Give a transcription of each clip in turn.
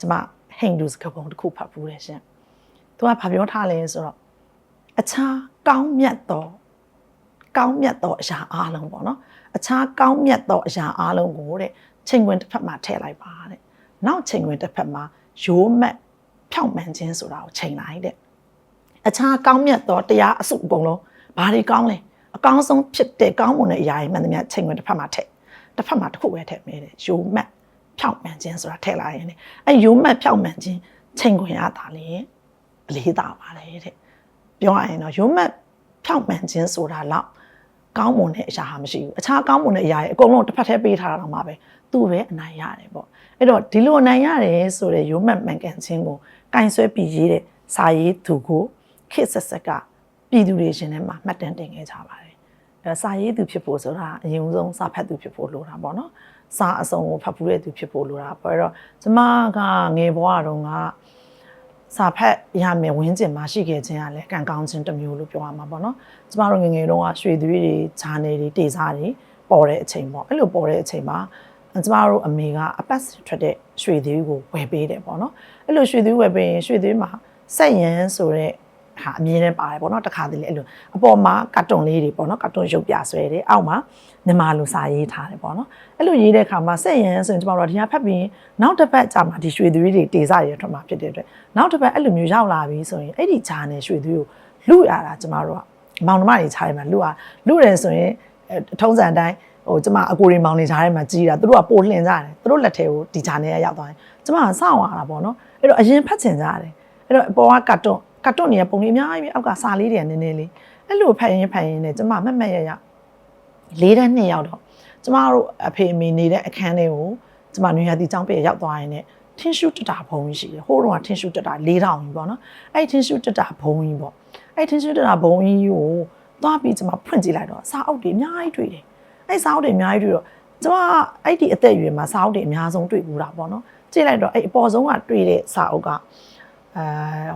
ကျမဟိန္ဒူစကားပုံတစ်ခုဖတ်ဖူးတယ်ရှင်သူကဘာပြောထားလဲဆိုတော့အခြားကောင်းမြတ်သောကောင်းမြတ်သောအရာအလုံးပေါ့နော်အခြားကောင်းမြတ်သောအရာအလုံးကိုတဲ့ချိန်ခွင်တစ်ဖက်မှာထည့်လိုက်ပါတဲ့နောက်ချိန်ခွင်တစ်ဖက်မှာရိုးမက်ဖြောင့်မှန်ခြင်းဆိုတာကိုချိန်လိုက်တဲ့အခြားကောင်းမြတ်သောတရားအစုအကုန်လုံးဘာတွေကောင်းလဲအကောင်းဆုံးဖြစ်တဲ့ကောင်းမွန်တဲ့အရာတွေမှန်သမျှချိန်ခွင်တစ်ဖက်မှာထည့်တစ်ဖက်မှာတစ်ခုပဲထည့်မယ်တဲ့ရိုးမက် ဖြောင့်မှန်ခြင်းဆိုတာထည့်လိုက်ရင်လေအဲရိုးမက်ဖြောင့်မှန်ခြင်းချိန်ခွင်ရတာလေအလေးသာပါတယ်တဲ့ပြောရရင်တော့ရိုးမက်ဖြောင့်မှန်ခြင်းဆိုတာတော့ကောင်းမွန်တဲ့အရာဟာမရှိဘူးအခြားကောင်းမွန်တဲ့အရာတွေအကုန်လုံးတစ်ဖက်တည်းပေးထားတာတော့မှာပဲသူ့ပဲအနိုင်ရတယ်ပေါ့အဲ့တော့ဒီလိုအနိုင်ရတယ်ဆိုတဲ့ရိုးမက်မှန်ကန်ခြင်းကိုကင်ဆွဲပြီးရေးတဲ့စာရေးသူကိုခေတ်ဆက်ဆက်ကပြည်သူတွေရှင်ထဲမှာမှတ်တမ်းတင်ခဲ့ကြပါတယ်အဲ စာရေးသူဖြစ်ဖို့ဆိုတာအရင်ဆုံးစာဖတ်သူဖြစ်ဖို့လိုတာပေါ့နော်စာအစုံကိုဖတ်ဖူးတဲ့သူဖြစ်ဖို့လိုတာပေါ့အဲ့တော့ကျမကငယ်ဘဝတုန်းကစာဖတ်ရမယ်ဝင်းကျင်မှာရှိခဲ့ခြင်းကလည်းကံကောင်းခြင်းတစ်မျိုးလို့ပြောရမှာပေါ့နော်ကျမတို့ငယ်ငယ်တုန်းကရွှေသွေးတွေဂျာနယ်တွေတေစားတွေပေါ်တဲ့အချိန်ပေါ့အဲ့လိုပေါ်တဲ့အချိန်မှာကျမတို့အမေကအပတ်ထွက်တဲ့ရွှေသွေးကိုဝယ်ပေးတယ်ပေါ့နော်အဲ့လိုရွှေသွေးဝယ်ပေးရင်ရွှေသွေးမှာဆက်ရန်ဆိုတဲ့ ဟာအမြင်နဲ့ပါတယ်ပေါ့နော်တခါတလေအဲ့လိုအပေါ်မှာကာတွန်လေးတွေပေါ့နော်ကာတွန်ရုပ်ပြဆွဲတယ်အောက်မှာမြန်မာလိုစာရေးထားတယ်ပေါ့နော်အဲ့လိုရေးတဲ့အခါမှာဆက်ရန်ဆိုရင်ကျမတို့ဒီဟာဖတ်ပြီးနောက်တစ်ပတ်ကြာမှဒီရွှေသွေးတွေတေစားရထွက်မှာဖြစ်တဲ့အတွက်နောက်တစ်ပတ်အဲ့လိုမျိုးရောက်လာပြီဆိုရင်အဲ့ဒီဂျာနယ်ရွှေသွေးကိုလူရတာကျမတို့ကမောင်နှမတွေခြားရမှာလူရလူတယ်ဆိုရင်ထုံးစံအတိုင်းဟိုကျမအကိုရီမောင်နေကြားထဲမှာကြီးတာသူတို့ကပိုလှင်ကြတယ်သူတို့လက်ထဲကိုဒီဂျာနယ်ရောက်သွားတယ်ကျမကစောင့်ရတာပေါ့နော်အဲ့တော့အရင်ဖတ်ချင်ကြတယ်အဲ့တော့အပေါ်ကကတ်တွန်း ကတ်တွန်းနေတဲ့ပုံလေးအများကြီးပဲအောက်ကစာလေးတွေကနည်းနည်းလေးအဲ့လိုဖတ်ရင်ဖတ်ရင်နဲ့ကျမမက်မက်ရရလေးတဲ့နှစ်ရောက်တော့ကျမတို့အဖေအမေနေတဲ့အခန်းလေးကိုကျမနွေရာသီကျောင်းပြည့်ရောက်သွားရင်ねထင်းရှူတတာဘုံကြီးရှိတယ်ဟိုးတော့ထင်းရှူတတာ၄000ကြီးပေါ့နော်အဲ့ထင်းရှူတတာဘုံကြီးပေါ့အဲ့ထင်းရှူတတာဘုံကြီးကိုသွားပြီးကျမဖွင့်ကြည့်လိုက်တော့စာအုပ်တွေအများကြီးတွေ့တယ်အဲ့စာအုပ်တွေအများကြီးတွေ့တော့ကျမအဲ့ဒီအသက်အရွယ်မှာစာအုပ်တွေအများဆုံးတွေ့ဘူးတာပေါ့နော်ကြည့်လိုက်တော့အဲ့အပေါ်ဆုံးကတွေ့တဲ့စာအုပ်ကအဲ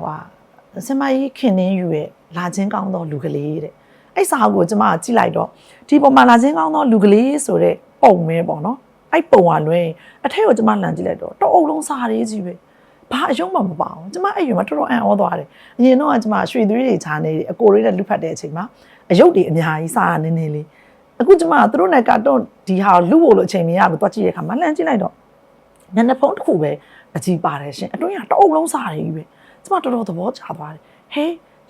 ဟို ဆင်မကြီးခင်နှင်းယူရဲ့လာချင်းကောင်းသောလူကလေးတဲ့အဲ့စာအုပ်ကိုကျမကကြည့်လိုက်တော့ဒီပုံမှာလာချင်းကောင်းသောလူကလေးဆိုတဲ့ပုံပဲပေါ့နော်အဲ့ပုံကလွဲအထက်ကိုကျမလန်ကြည့်လိုက်တော့တအုပ်လုံးစာရေးကြီးပဲဘာအယုံမှမပါအောင်ကျမအဲ့ရွယ်မှာတော်တော်အံ့ဩသွားတယ်အရင်တော့ကကျမရွှေသွေးတွေခြားနေတယ်အကိုလေးနဲ့လူဖတ်တဲ့အချိန်မှာအယုတ်တွေအများကြီးစာနည်းနည်းလေးအခုကျမကသူတို့နဲ့ကာတွန်းဒီဟာလူဖို့လို့အချိန်မရဘူးတွားကြည့်ရခါမှလှမ်းကြည့်လိုက်တော့ညနေဖုန်းတစ်ခုပဲအကြည့်ပါတယ်ရှင်အတွင်းကတအုပ်လုံးစာတွေကြီးပဲ ကျမတော်တော်သဘောကျသွားတယ်ဟဲ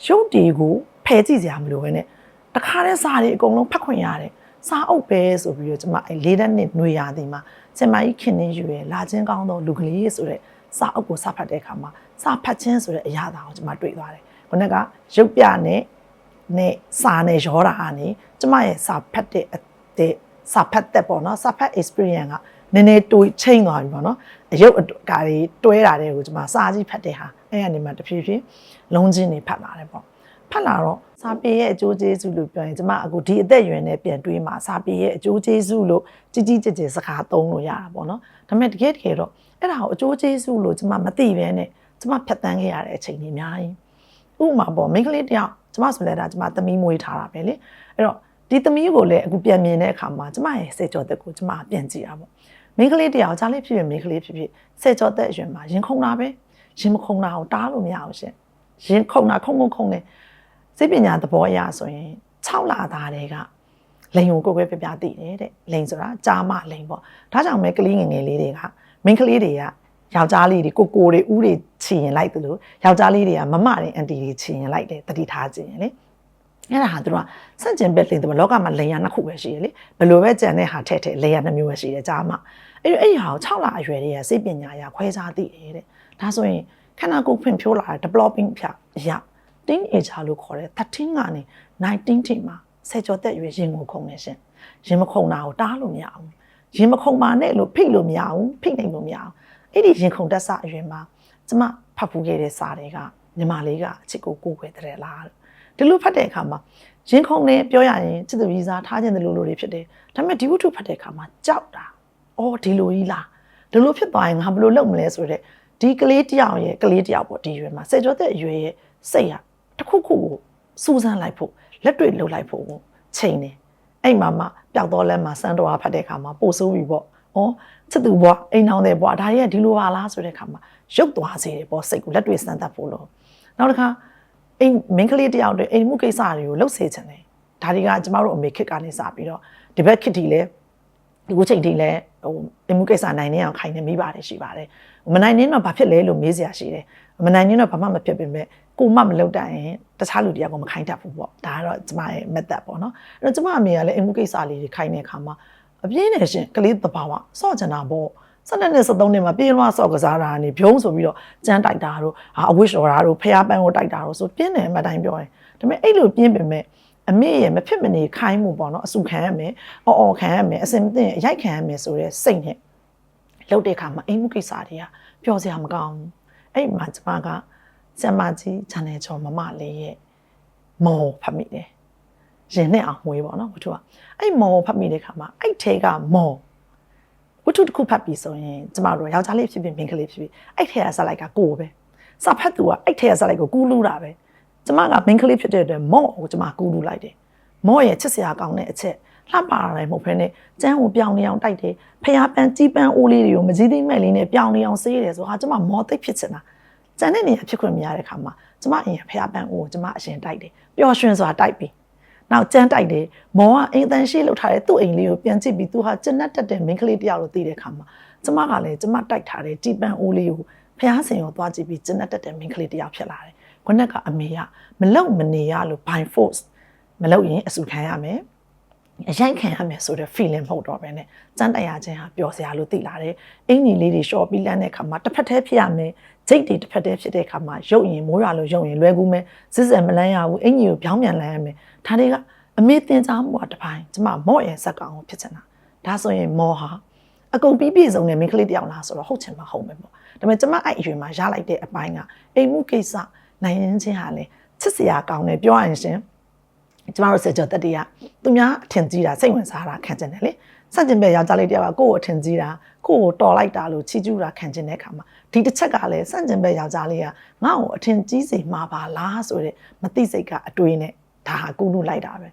ရုပ်တီကိုဖယ်ကြည့်စရာမလိုဘဲနဲ့တခါတည်းစာတွေအကုန်လုံးဖတ်ခွင့်ရတယ်စာအုပ်ပဲဆိုပြီးတော့ကျမအဲလေးတဲ့နှစ်ຫນွေရာသီမှာစင်မကြီးခင်နေယူရလာချင်းကောင်းသောလူကလေးဆိုတဲ့စာအုပ်ကိုစာဖတ်တဲ့အခါမှာစာဖတ်ခြင်းဆိုတဲ့အရာသာကိုကျမတွေ့သွားတယ်ခုနကရုပ်ပြနဲ့နဲ့စာနဲ့ရောတာကနေကျမရဲ့စာဖတ်တဲ့အတဲ့စာဖတ်တဲ့ပေါ့နော်စာဖတ် experience ကနည်းနည်းတွေးချိန်သွားပြီပေါ့နော်အယုတ်အကာတွေတွဲတာတဲ့ကိုကျမစာကြည့်ဖတ်တဲ့ဟာ အဲ့ကနေမှတဖြည်းဖြည်းလုံးချင်းတွေဖတ်လာတယ်ပေါ့ဖတ်လာတော့စာပေရဲ့အကျိုးကျေးဇူးလို့ပြောရင်ကျမအခုဒီအသက်အရွယ်နဲ့ပြန်တွေးမှာစာပေရဲ့အကျိုးကျေးဇူးလို့ကြီးကြီးကျယ်ကျယ်စကားသုံးလို့ရတာပေါ့နော်ဒါပေမဲ့တကယ်တကယ်တော့အဲ့ဒါကိုအကျိုးကျေးဇူးလို့ကျမမသိဘဲနဲ့ကျမဖြတ်တန်းခဲ့ရတဲ့အချိန်တွေအများကြီးဥပမာပေါ့မိန်းကလေးတယောက်ကျမဆိုလဲဒါကျမသမီးမွေးထားတာပဲလေအဲ့တော့ဒီသမီးကိုလည်းအခုပြန်မြင်တဲ့အခါမှာကျမရဲ့စေကြော်သက်ကိုကျမပြန်ကြည့်တာပေါ့မိန်းကလေးတယောက်ကြားလေးဖြစ်ဖြစ်မိန်းကလေးဖြစ်ဖြစ်စေကြော်သက်အရွယ်မှာရင်ခုန်တာပဲ ရင်မခုန်တာကိုတားလို့မရအောင်ရှင်ရင်ခုန်တာခုန်ခုန်ခုန်နေစိတ်ပညာသဘောအရဆိုရင်6လသားတွေကလိန်ကိုကိုယ်ပဲပြပြသိတယ်တဲ့လိန်ဆိုတာကြားမလိန်ပေါ့ဒါကြောင့်မဲကလေးငယ်ငယ်လေးတွေကမိန်းကလေးတွေကယောက်ျားလေးတွေကိုကိုတွေဥတွေချီရင်လိုက်သလိုယောက်ျားလေးတွေကမမတွေအန်တီတွေချီရင်လိုက်တယ်တတိထားခြင်းလေအဲ့ဒါဟာသူတို့ကစန့်ကျင်ဘက်လိန်တယ်လောကမှာလိန်ရနှစ်ခုပဲရှိတယ်လေဘယ်လိုပဲကြံတဲ့ဟာထက်ထက်လိန်ရနှစ်မျိုးပဲရှိတယ်ကြားမ အဲ့အဲ့ဒီဟာကို6လအရွယ်တွေကစိတ်ပညာရခွဲခြားသိတယ်တဲ့ဒါဆိုရင်ခန္ဓာကိုယ်ဖွံ့ဖြိုးလာတဲ့ developing ဖြာအရာ teenager လို့ခေါ်တဲ့13ကနေ19ထိမှာဆယ်ကျော်သက်ရွယ်ရင်ကိုခုန်နေရှင်ရင်မခုန်တာကိုတားလို့မရဘူးရင်မခုန်ပါနဲ့လို့ဖိတ်လို့မရဘူးဖိတ်နိုင်လို့မရဘူးအဲ့ဒီရင်ခုန်တက်ဆအရွယ်မှာကျမဖတ်ဖူးခဲ့တဲ့စာတွေကညီမလေးကအချစ်ကိုကိုးကွယ်တဲ့လားဒီလိုဖတ်တဲ့အခါမှာရင်ခုန်နေပြောရရင်ချစ်သူကြီးစားထားခြင်းတဲ့လူလိုတွေဖြစ်တယ်ဒါပေမဲ့ဒီဝတ္ထုဖတ်တဲ့အခါမှာကြောက်တာ အော်ဒီလိုကြီးလားဒီလိုဖြစ်သွားရင်ငါဘယ်လိုလုပ်မလဲဆိုတော့ဒီကလေးတယောက်ရဲ့ကလေးတယောက်ပေါ့ဒီရွယ်မှာစေကျော်တဲ့အရွယ်ရဲ့စိတ်ရတစ်ခုခုကိုစူးစမ်းလိုက်ဖို့လက်တွေ့လှုပ်လိုက်ဖို့ချိန်တယ်အဲ့မှာမှပျောက်တော့လဲမှာစမ်းတော်ဖတ်တဲ့အခါမှာပို့ဆိုးပြီပေါ့ဩချစ်သူဘွားအိမ်အောင်တဲ့ဘွားဒါတွေကဒီလိုပါလားဆိုတဲ့ခါမှာရုပ်သွားစေတယ်ပေါ့စိတ်ကိုလက်တွေ့စမ်းသပ်ဖို့လို့နောက်တစ်ခါအိမ်မင်းကလေးတယောက်တည်းအိမ်မှုကိစ္စတွေကိုလှုပ်စေချင်တယ်ဒါတွေကကျမတို့အမေခစ်ကနေစပြီးတော့ဒီဘက်ခစ်တီလည်း ဒီကိုချိန်တီလည်းဟိုအိမ်မှုကိစ္စနိုင်နေအောင်ခိုင်နေမိပါတယ်ရှိပါတယ်မနိုင်နေတော့ဘာဖြစ်လဲလို့မေးစရာရှိတယ်မနိုင်နေတော့ဘာမှမဖြစ်ပေမဲ့ကိုမမလုပ်တတ်ရင်တခြားလူတရားကမခိုင်းတတ်ဘူးပေါ့ဒါကတော့ကျမရဲ့ method ပေါ့နော်အဲ့တော့ကျမအမေကလည်းအိမ်မှုကိစ္စလေးတွေခိုင်းတဲ့အခါမှာအပြင်းနေရှင်ကလေးတဘာဝစော့ချင်တာပေါ့၁၂နှစ်73နှစ်မှာပြေးလွှားစော့ကစားတာကနေဖြုံးဆိုပြီးတော့ကြမ်းတိုက်တာတို့ဟာအဝိရှော်တာတို့ဖျားပန်းကိုတိုက်တာတို့ဆိုပြင်းတယ်အမှတ်တိုင်းပြောရင်ဒါပေမဲ့အဲ့လိုပြင်းပေမဲ့ အမေရဲ့မဖြစ်မနေခိုင်းမှုပေါ့နော်အဆူခံရမယ်အော်အော်ခံရမယ်အစင်မသိရင်အရိုက်ခံရမယ်ဆိုတဲ့စိတ်နဲ့လှုပ်တဲ့အခါမှာအိမ်မှုကိစ္စတွေကပျော်စရာမကောင်းဘူးအဲ့မှာကျမကဆ iam မကြီး channel ချော်မမလေးရဲ့မော်ဖတ်မိတယ်ရင်နဲ့အောင်မွေးပေါ့နော်ဝတ္ထုကအဲ့မော်ဖတ်မိတဲ့ခါမှာအဲ့ထဲကမော်ဝတ္ထုတစ်ခုဖတ်ပြီးဆိုရင်ကျမတို့ယောက်ျားလေးဖြစ်ဖြစ်မိန်းကလေးဖြစ်ဖြစ်အဲ့ထဲကဇာတ်လိုက်ကကိုယ်ပဲစာဖတ်သူကအဲ့ထဲကဇာတ်လိုက်ကိုကူးလူတာပဲ ကျမကမိန်းကလေးဖြစ်တဲ့အတွက်မော့ကိုကျမကူးလူလိုက်တယ်မော့ရဲ့ချစ်စရာကောင်းတဲ့အချက်လှပရတယ်မဟုတ်ဘဲနဲ့ကျန်းကိုပြောင်းနေအောင်တိုက်တယ်ဖျားပန်းကြီးပန်းအိုးလေးတွေကိုမကြီးသိမဲ့လေးနဲ့ပြောင်းနေအောင်ဆေးတယ်ဆိုဟာကျမမော့သိပ်ဖြစ်ချင်တာကျန်တဲ့နေရာဖြစ်ခွင့်မရတဲ့ခါမှာကျမအရင်ဖျားပန်းအိုးကိုကျမအရင်တိုက်တယ်ပျော်ရွှင်စွာတိုက်ပြီးနောက်ကျန်းတိုက်တယ်မော်ကအိမ်တန်ရှိလောက်ထားတဲ့သူ့အိမ်လေးကိုပြန်ကြည့်ပြီးသူဟာကျဉ်တ်တက်တဲ့မိန်းကလေးတယောက်လို့သိတဲ့ခါမှာကျမကလည်းကျမတိုက်ထားတဲ့ကြီးပန်းအိုးလေးကိုဖျားစင်ကိုသွားကြည့်ပြီးကျဉ်တ်တက်တဲ့မိန်းကလေးတယောက်ဖြစ်လာတယ် ခုနကအမေကမလုံမနေရလို့ by force မလုံရင်အဆူခံရမယ်အရိုက်ခံရမယ်ဆိုတဲ့ feeling မဟုတ်တော့ဘဲနဲ့စမ်းတိုက်ရခြင်းဟာပျော်စရာလို့သိလာတယ်။အင်ကြီးလေးတွေရှော့ပြီးလန်းတဲ့အခါမှာတစ်ဖက်တည်းဖြစ်ရမယ်။ဂျိတ်တွေတစ်ဖက်တည်းဖြစ်တဲ့အခါမှာရုပ်ရင်မိုးရွာလို့ရုပ်ရင်လွယ်ကူမယ်။စစ်စက်မလန်းရဘူး။အင်ကြီးကိုပြောင်းပြန်လန်းရမယ်။ဒါတွေကအမေတင်စားမှုကတစ်ပိုင်းကျမမော့ရဲ့ဇက်ကောင်ကိုဖြစ်ချင်တာ။ဒါဆိုရင်မော့ဟာအကုန်ပြီးပြည့်စုံတဲ့မိန်းကလေးတယောက်လားဆိုတော့ဟုတ်ချင်မှာဟုတ်မယ်ပေါ့။ဒါပေမဲ့ကျမအဲ့အရွယ်မှာရလိုက်တဲ့အပိုင်းကအိမ်မှုကိစ္စ နိုင်ရင်ချင်းဟာလေချစ်စရာကောင်းတယ်ပြောရရင်ရှင်ကျမတို့စေကြောတက်တရသူများအထင်ကြီးတာစိတ်ဝင်စားတာခံကျင်တယ်လေစန့်ကျင်ပဲယောက်ျားလေးတယောက်ကကိုယ့်ကိုအထင်ကြီးတာကိုယ့်ကိုတော်လိုက်တာလို့ချီးကျူးတာခံကျင်တဲ့အခါမှာဒီတစ်ချက်ကလည်းစန့်ကျင်ပဲယောက်ျားလေးကငါ့ကိုအထင်ကြီးစေမှာပါလားဆိုတဲ့မသိစိတ်ကအတွေးနဲ့ဒါဟာကူးလူလိုက်တာပဲ